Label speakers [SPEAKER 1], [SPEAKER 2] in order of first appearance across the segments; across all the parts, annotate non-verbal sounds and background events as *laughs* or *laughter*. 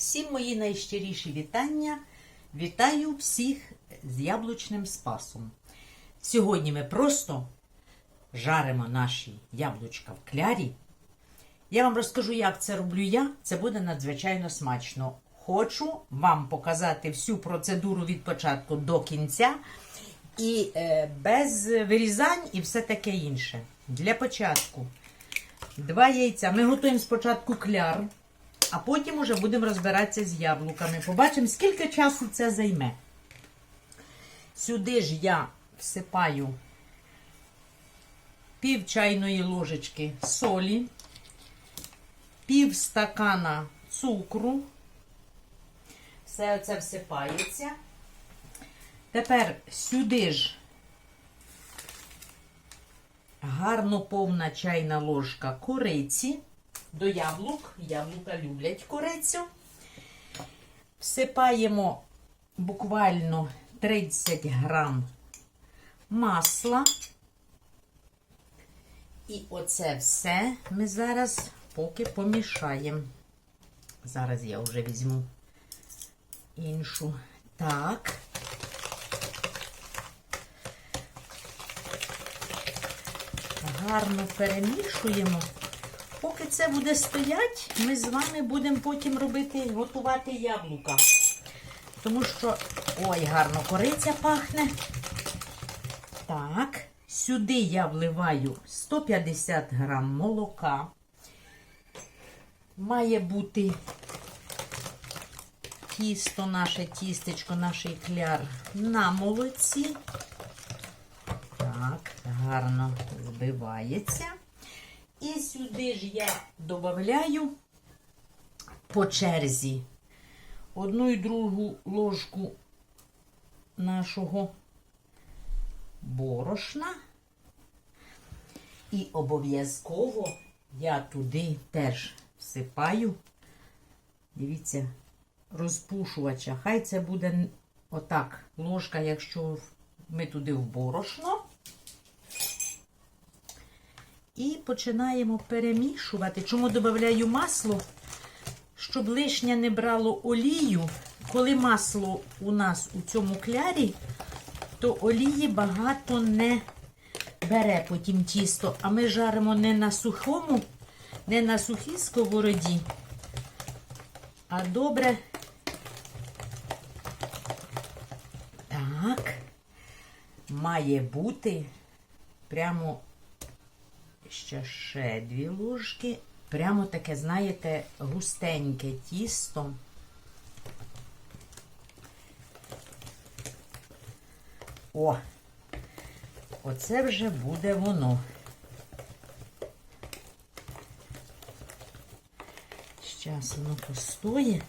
[SPEAKER 1] Всім мої найщиріші вітання. Вітаю всіх з яблучним спасом. Сьогодні ми просто жаримо наші яблучка в клярі. Я вам розкажу, як це роблю я. Це буде надзвичайно смачно. Хочу вам показати всю процедуру від початку до кінця. І е, без вирізань і все таке інше. Для початку два яйця. Ми готуємо спочатку кляр, а потім уже будемо розбиратися з яблуками. Побачимо, скільки часу це займе. Сюди ж я всипаю пів чайної ложечки солі, пів стакана цукру. Все це всипається. Тепер сюди ж гарно повна чайна ложка кориці до яблук. Яблука люблять корицю. Всипаємо буквально 30 грам масла. І оце все ми зараз поки помішаємо. Зараз я вже візьму іншу. Так. Гарно перемішуємо. Поки це буде стоять, ми з вами будемо потім робити, готувати яблука. Тому що, ой, гарно кориця пахне. Так, сюди я вливаю 150 грам молока. Має бути тісто, наше тістечко, наш кляр на молоці. Так, гарно збивається. І сюди ж я додаю по черзі одну і другу ложку нашого борошна. І обов'язково я туди теж всипаю, дивіться, розпушувача. Хай це буде отак ложка, якщо ми туди в борошно. І починаємо перемішувати. Чому додаю масло? Щоб лишнє не брало олію. Коли масло у нас у цьому клярі, то олії багато не бере потім тісто. А ми жаримо не на сухому, не на сухій сковороді, а добре. Так, має бути прямо ще ще дві ложки. Прямо таке, знаєте, густеньке тісто. О, оце вже буде воно. Зараз воно постоє.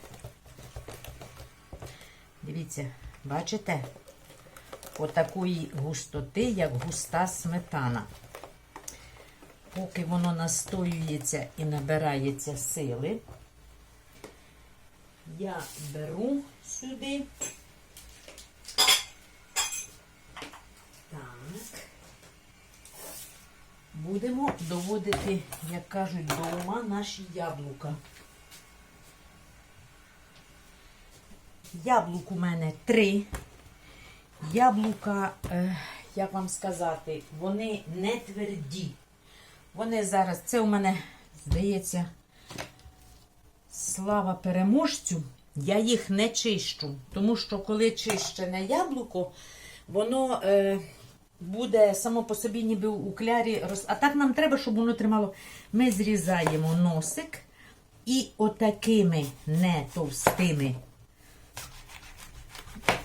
[SPEAKER 1] Дивіться, бачите? Отакої густоти, як густа сметана. Поки воно настоюється і набирається сили, я беру сюди. Так. Будемо доводити, як кажуть, до ума наші яблука. Яблук у мене три. Яблука, е, як вам сказати, вони не тверді. Вони зараз, це у мене, здається, слава переможцю. Я їх не чищу, тому що коли чищене яблуко, воно е, буде само по собі ніби у клярі. роз- А так нам треба, щоб воно тримало. Ми зрізаємо носик і отакими не товстими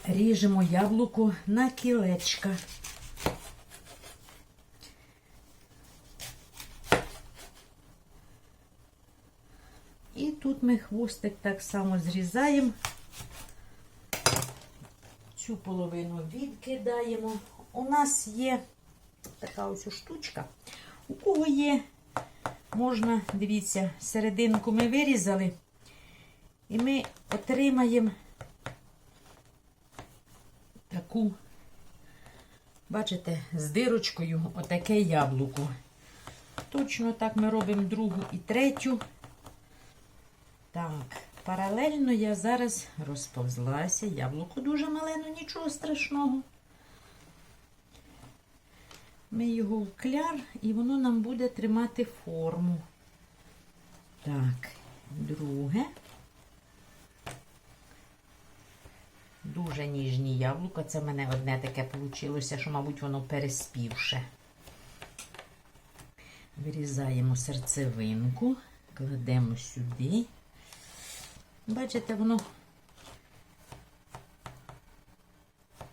[SPEAKER 1] ріжемо яблуко на кілечка. І тут ми хвостик так само зрізаємо. Цю половину відкидаємо. У нас є така ось штучка. У кого є, можна, дивіться, серединку ми вирізали, і ми отримаємо таку, бачите, з дирочкою отаке яблуко. Точно так ми робимо другу і третю. Так, паралельно я зараз розповзлася. Яблуко дуже мале, ну нічого страшного. Ми його в і воно нам буде тримати форму. Так, друге. Дуже ніжні яблука. Це в мене одне таке вийшло, що, мабуть, воно переспівше. Вирізаємо серцевинку, кладемо сюди. Бачите, воно.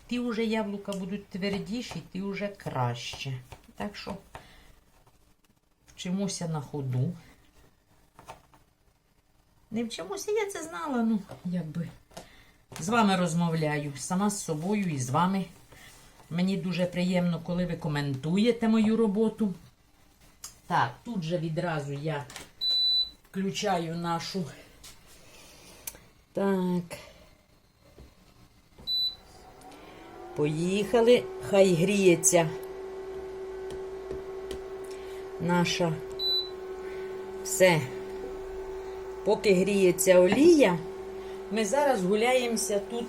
[SPEAKER 1] Ті вже яблука будуть твердіші, ті вже краще. Так що вчимося на ходу. Не вчимося, я це знала, ну, якби. З вами розмовляю, сама з собою і з вами. Мені дуже приємно, коли ви коментуєте мою роботу. Так, тут же відразу я включаю нашу. Так. Поїхали. Хай гріється наша все. Поки гріється олія, ми зараз гуляємося тут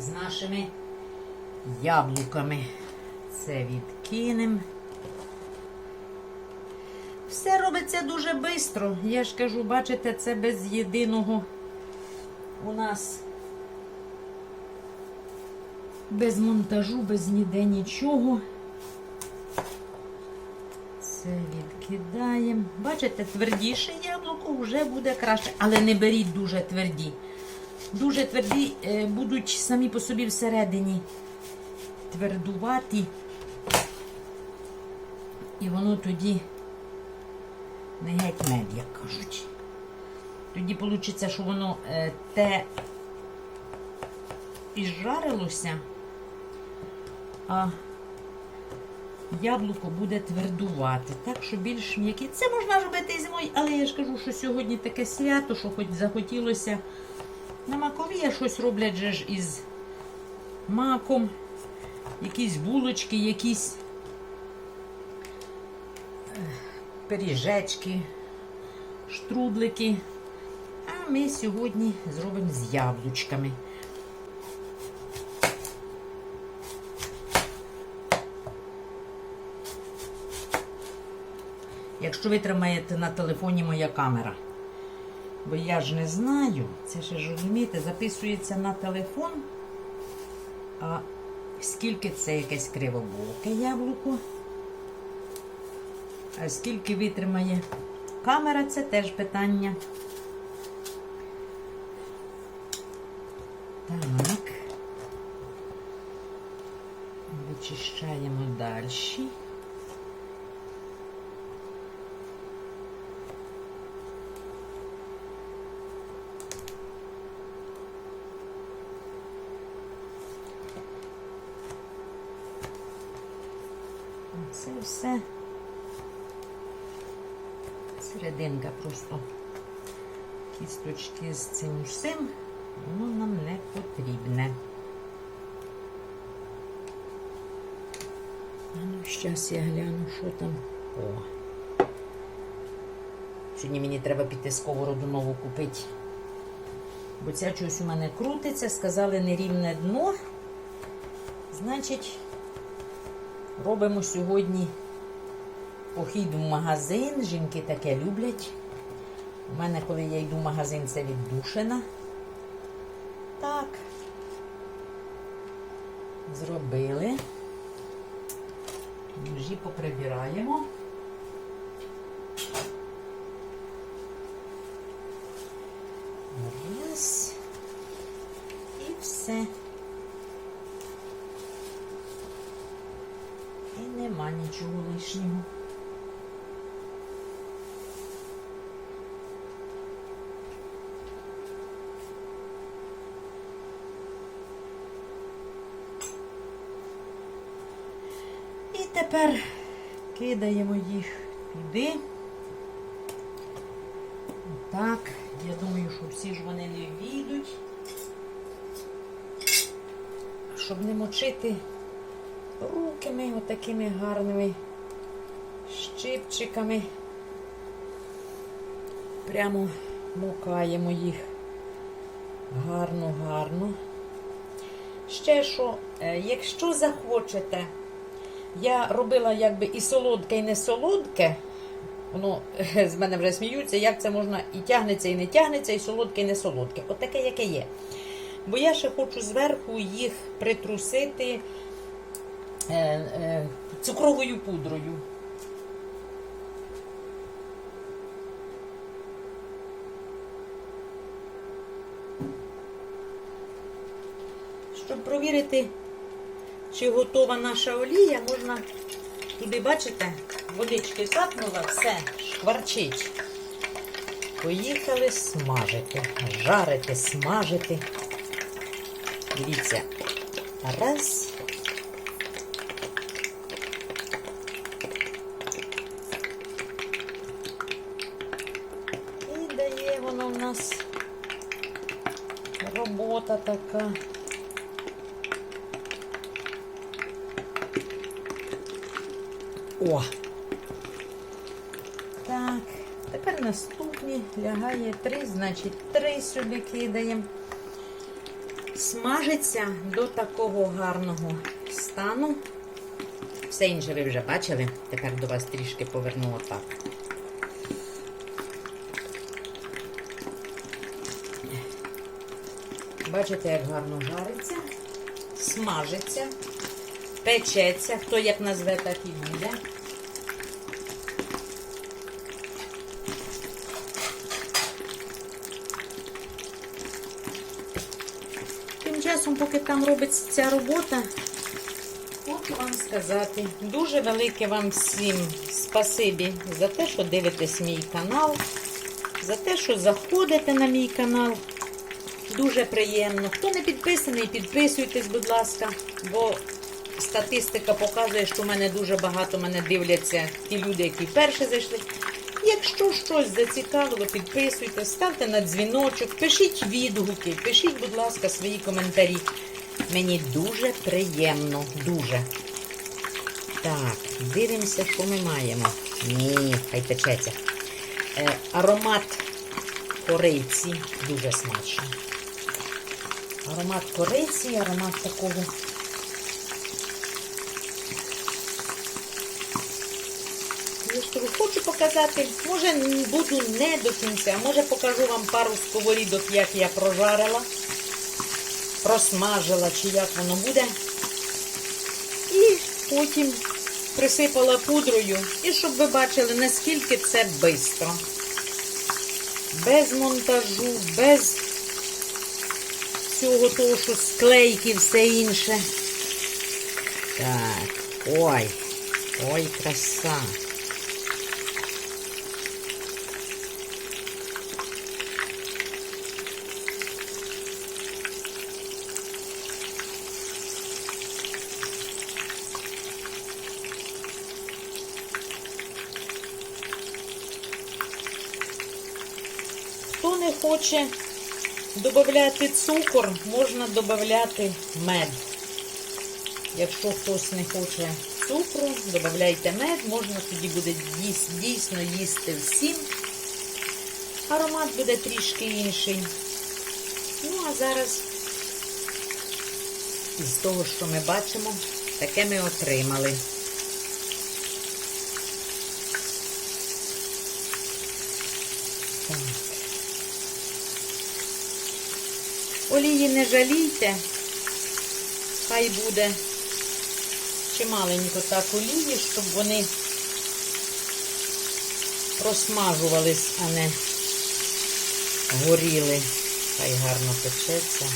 [SPEAKER 1] з нашими яблуками. Це відкинемо. Все робиться дуже швидко. Я ж кажу, бачите, це без єдиного у нас без монтажу, без ніде нічого. Це відкидаємо. Бачите, твердіше яблуко вже буде краще, але не беріть дуже тверді. Дуже тверді е, будуть самі по собі всередині твердуваті. І воно тоді не геть мед, як кажуть. Тоді вийде, що воно е, те і жарилося, а яблуко буде твердувати. Так що більш м'які. Це можна робити і зимою, але я ж кажу, що сьогодні таке свято, що хоч захотілося. На макові щось роблять же ж із маком, якісь булочки, якісь е, пиріжечки, штрудлики. Ми сьогодні зробимо з яблучками. Якщо ви тримаєте на телефоні моя камера. Бо я ж не знаю, це ще ж розумієте, записується на телефон. А скільки це якесь кривобоке яблуко? А скільки витримає камера, це теж питання. Так. Вичищаємо далі. Це все. Серединка просто кісточки з цим всім, воно нам не потрібне. А ну, зараз я гляну, що там. О. Сьогодні мені треба піти сковороду нову купити. Бо ця чогось у мене крутиться, сказали нерівне дно. Значить, робимо сьогодні похід в магазин. Жінки таке люблять. У мене, коли я йду в магазин, це віддушина. Так. Зробили. Ножі поприбираємо. Раз. І все. І нема нічого лишнього. І тепер кидаємо їх туди. Так, я думаю, що всі ж вони не війдуть, щоб не мочити руки ми отакими гарними щипчиками. Прямо Мукаємо їх гарно, гарно. Ще що, е, якщо захочете, я робила якби і солодке, і не солодке. Воно е, *laughs* з мене вже сміються, як це можна і тягнеться, і не тягнеться, і солодке, і не солодке. От таке, яке є. Бо я ще хочу зверху їх притрусити е, е, цукровою пудрою. Щоб провірити, чи готова наша олія, можна туди, бачите, водички капнула, все, шкварчить. Поїхали смажити, жарити, смажити. Дивіться. Раз. І дає воно в нас робота така. О! Так, тепер наступні лягає три, значить, три сюди кидаємо. Смажиться до такого гарного стану. Все інше ви вже бачили. Тепер до вас трішки поверну отак. Бачите, як гарно жариться, смажиться, печеться, хто як назве, так і буде. Тим часом, поки там робиться ця робота, хочу вам сказати дуже велике вам всім спасибі за те, що дивитесь мій канал, за те, що заходите на мій канал. Дуже приємно. Хто не підписаний, підписуйтесь, будь ласка, бо статистика показує, що в мене дуже багато мене дивляться ті люди, які вперше зайшли. Якщо щось зацікавило, підписуйтесь, ставте на дзвіночок, пишіть відгуки, пишіть, будь ласка, свої коментарі. Мені дуже приємно, дуже. Так, дивимося, що ми маємо. Ні, хай печеться. Е, аромат кориці дуже смачний. Аромат кориці, аромат такого. Я ж кажу, хочу показати, може буду не до кінця, може покажу вам пару сковорідок, як я прожарила, просмажила, чи як воно буде. І потім присипала пудрою, і щоб ви бачили, наскільки це швидко. Без монтажу, без всього того, що склейки, все інше. Так, ой, ой, краса. Хто не хоче додати цукор, можна додати мед. Якщо хтось не хоче цукру, додайте мед, можна тоді буде дійсно їсти всім. Аромат буде трішки інший. Ну, а зараз із того, що ми бачимо, таке ми отримали. Так. Олії не жалійте, хай буде чималенько так олії, щоб вони просмажувались, а не горіли. Хай гарно печеться.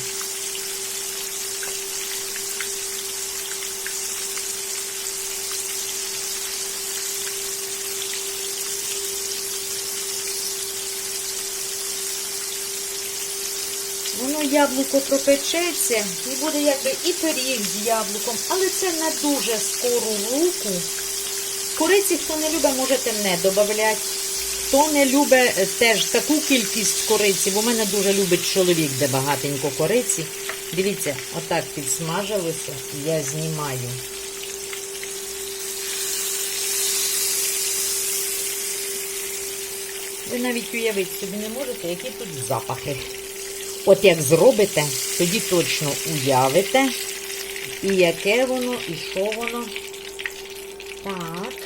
[SPEAKER 1] Воно яблуко пропечеться і буде якби і пиріг з яблуком, але це не дуже скору руку. Кориці, хто не любить, можете не додати. Хто не любить теж таку кількість кориці, бо мене дуже любить чоловік, де багатенько кориці. Дивіться, отак підсмажилося, я знімаю. Ви навіть уявити собі не можете, які тут запахи. От як зробите, тоді точно уявите, і яке воно, і що воно. Так.